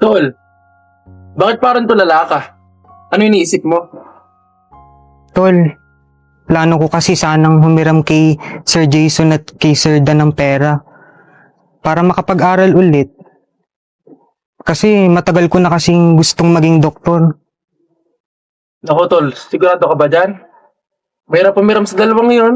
Tol, bakit parang tulala ka? Ano iniisip mo? Tol, plano ko kasi sanang humiram kay Sir Jason at kay Sir Dan ng pera para makapag-aral ulit. Kasi matagal ko na kasing gustong maging doktor. Naku tol, sigurado ka ba dyan? Mahirap pumiram sa dalawang yon.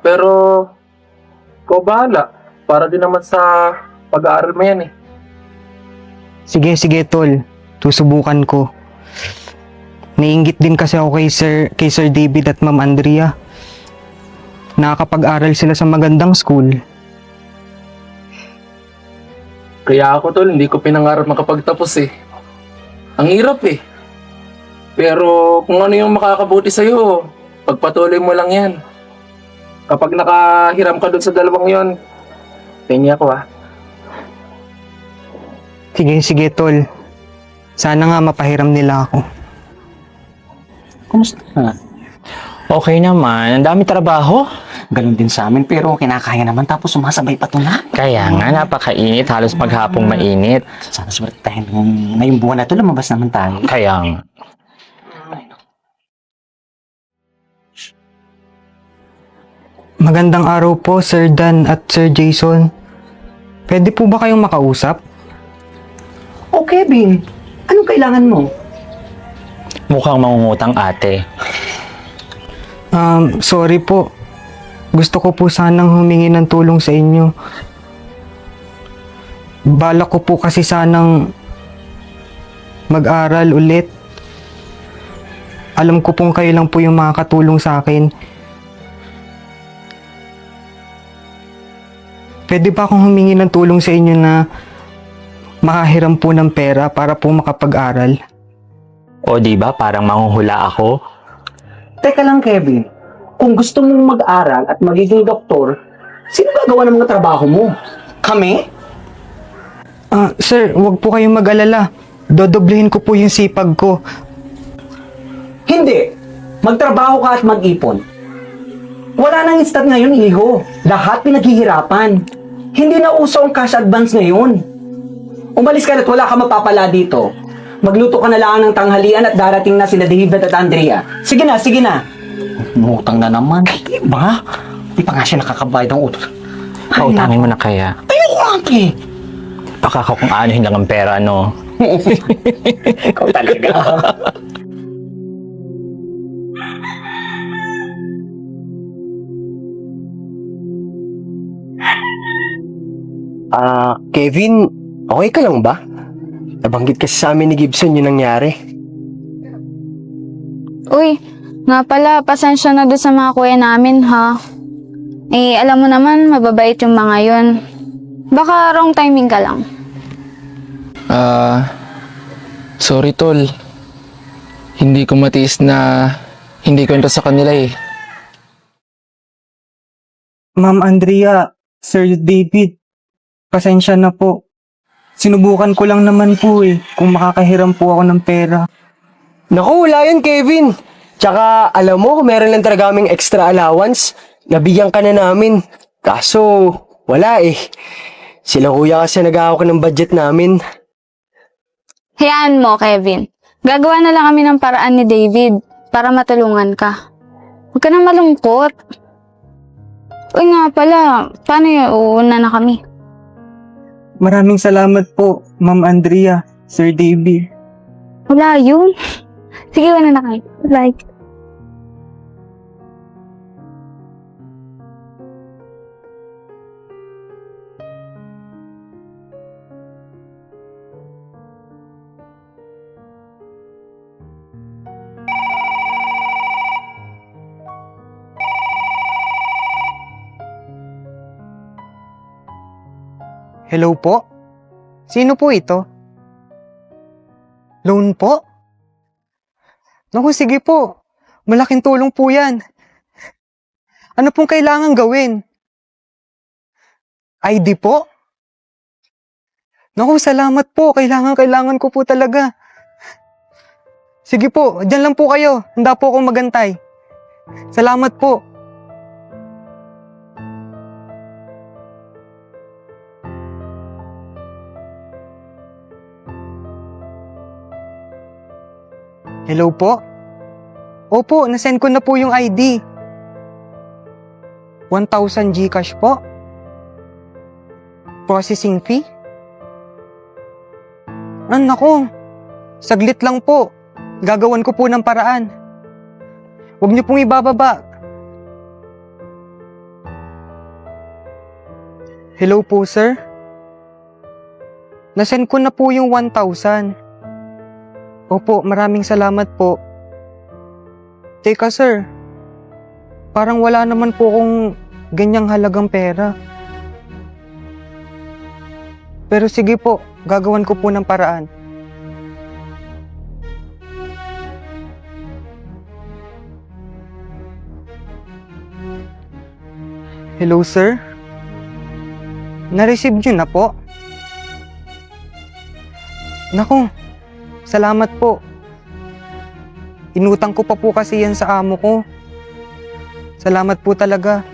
Pero, ikaw bahala. Para din naman sa pag-aaral mo yan eh. Sige, sige tol. Susubukan ko. Naiingit din kasi ako kay Sir, kay Sir David at Ma'am Andrea. Nakakapag-aral sila sa magandang school. Kaya ako tol, hindi ko pinangarap makapagtapos eh. Ang hirap eh. Pero kung ano yung makakabuti sa'yo, pagpatuloy mo lang yan. Kapag nakahiram ka dun sa dalawang yon, tingin ako ah. Sige, sige tol. Sana nga mapahiram nila ako. Kumusta na? Okay naman, ang dami trabaho. Ganun din sa amin, pero kinakaya naman tapos sumasabay pa ito na. Kaya nga, napakainit, halos maghapong mainit. Sana swerte tayo nung ngayong buwan na ito, lumabas naman tayo. Kaya nga. Magandang araw po, Sir Dan at Sir Jason. Pwede po ba kayong makausap? Oh, Kevin, anong kailangan mo? Mukhang mangungutang ate. Um, sorry po. Gusto ko po sanang humingi ng tulong sa inyo. Balak ko po kasi sanang mag-aral ulit. Alam ko pong kayo lang po yung makakatulong sa akin. Pwede ba akong humingi ng tulong sa inyo na makahiram po ng pera para po makapag-aral? O di ba parang manghuhula ako? Teka lang, Kevin. Kung gusto mong mag-aral at magiging doktor, sino gagawa ng mga trabaho mo? Kami? Ah, sir, wag po kayong mag-alala. Dodoblehin ko po yung sipag ko. Hindi. Magtrabaho ka at mag-ipon. Wala nang instant ngayon, iho. Lahat pinaghihirapan. Hindi na uso ang cash advance ngayon. Umalis ka na at wala ka mapapala dito. Magluto ka na lang ng tanghalian at darating na sila David at Andrea. Sige na, sige na. Umutang na naman. Iba? Di pa nga siya nakakabayad ng utang. Pautangin mo na kaya. Ayaw ko ate. Baka ako kung anuhin lang ang pera, no? Ikaw talaga. Ah, Kevin, okay ka lang ba? Nabanggit kasi sa amin ni Gibson yung nangyari. Uy, nga pala, pasensya na doon sa mga kuya namin, ha? Eh, alam mo naman, mababait yung mga yon. Baka wrong timing ka lang. Ah, sorry tol. Hindi ko matiis na hindi kwento sa kanila eh. Ma'am Andrea, Sir David, pasensya na po. Sinubukan ko lang naman po eh, kung makakahiram po ako ng pera. Naku, wala yan, Kevin. Tsaka, alam mo, kung meron lang talaga kaming extra allowance, nabigyan ka na namin. Kaso, wala eh. Sila kuya kasi nag-aawak ng budget namin. Hayaan mo, Kevin. Gagawa na lang kami ng paraan ni David para matulungan ka. Huwag ka na malungkot. Uy nga pala, paano yung uuna na kami? Maraming salamat po, Ma'am Andrea, Sir David. Wala yun. Sige, wala na kayo. Bye. Hello po? Sino po ito? Loan po? Naku, sige po. Malaking tulong po yan. Ano pong kailangan gawin? ID po? Naku, salamat po. Kailangan, kailangan ko po talaga. Sige po, dyan lang po kayo. Handa po akong magantay. Salamat po. Hello po? Opo, nasend ko na po yung ID. 1,000 Gcash po. Processing fee? Ah, nako. Saglit lang po. Gagawan ko po ng paraan. Huwag niyo pong ibababa. Hello po, sir. Nasend ko na po yung 1,000. Opo, maraming salamat po. Teka sir, parang wala naman po akong ganyang halagang pera. Pero sige po, gagawan ko po ng paraan. Hello sir? Na-receive nyo na po? Naku, salamat po. Inutang ko pa po kasi yan sa amo ko. Salamat po talaga.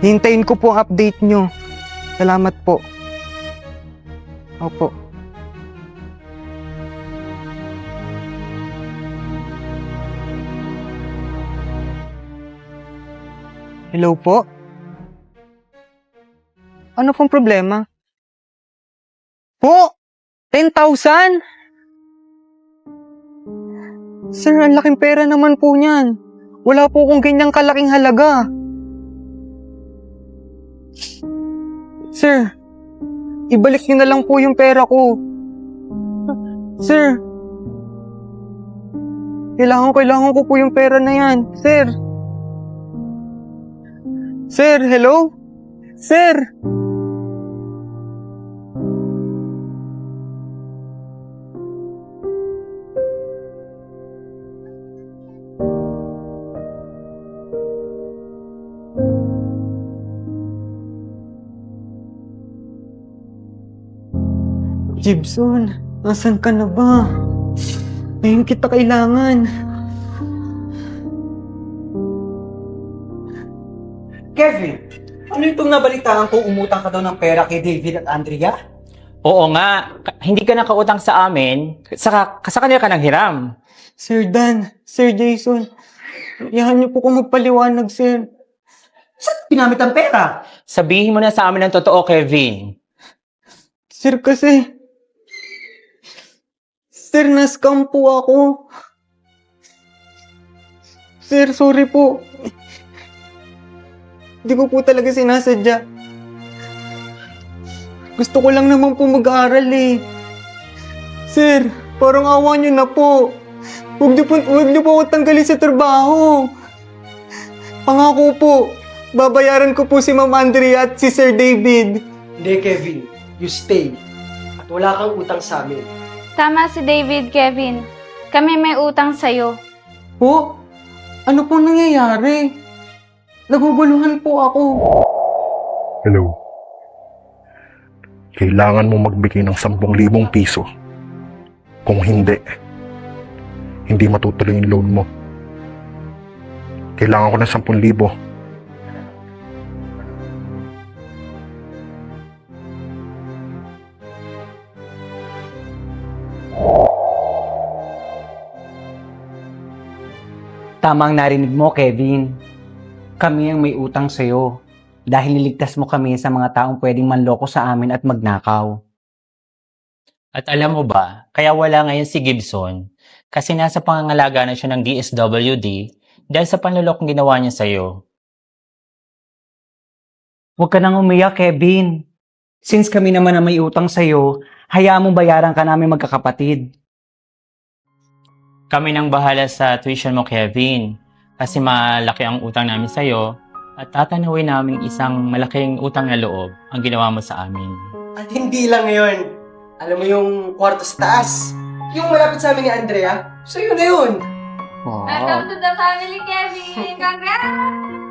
Hintayin ko po ang update nyo. Salamat po. Opo. Hello po? Ano pong problema? Po! 10,000? Sir, ang laking pera naman po niyan. Wala po akong ganyang kalaking halaga. Sir, ibalik niyo na lang po yung pera ko. Sir, kailangan, kailangan ko po yung pera na yan. Sir. Sir, hello? Sir! Gibson, nasan ka na ba? Ngayon kita kailangan. Kevin, ano itong nabalitaan ko umutang ka daw ng pera kay David at Andrea? Oo nga, ka- hindi ka nakautang sa amin, sa, sa kanila ka nang hiram. Sir Dan, Sir Jason, yahan niyo po kung magpaliwanag, sir. Saan pinamit ang pera? Sabihin mo na sa amin ang totoo, Kevin. Sir kasi, Sir, na-scam po ako. Sir, sorry po. Hindi ko po talaga sinasadya. Gusto ko lang naman po mag-aaral eh. Sir, parang awa niyo na po. Huwag niyo po, huwag niyo po ako tanggalin sa trabaho. Pangako po, babayaran ko po si Ma'am Andrea at si Sir David. Hindi, Kevin. You stay. At wala kang utang sa amin. Tama si David, Kevin. Kami may utang sa'yo. Po? Ano po nangyayari? Naguguluhan po ako. Hello. Kailangan mo magbigay ng 10,000 piso. Kung hindi, hindi matutuloy yung loan mo. Kailangan ko ng 10,000. Tamang narinig mo, Kevin. Kami ang may utang sa'yo dahil niligtas mo kami sa mga taong pwedeng manloko sa amin at magnakaw. At alam mo ba, kaya wala ngayon si Gibson kasi nasa pangangalaga na siya ng DSWD dahil sa panlulokong ginawa niya sa'yo. Huwag ka nang umiyak, Kevin. Since kami naman ang may utang sa'yo, hayaan mo bayaran ka namin magkakapatid. Kami nang bahala sa tuition mo, Kevin. Kasi malaki ang utang namin sa'yo at tatanawin namin isang malaking utang na loob ang ginawa mo sa amin. At hindi lang ngayon. Alam mo yung kwarto sa taas? Yung malapit sa amin ni Andrea? Sa'yo na yun. Welcome to the family, Kevin! Congrats!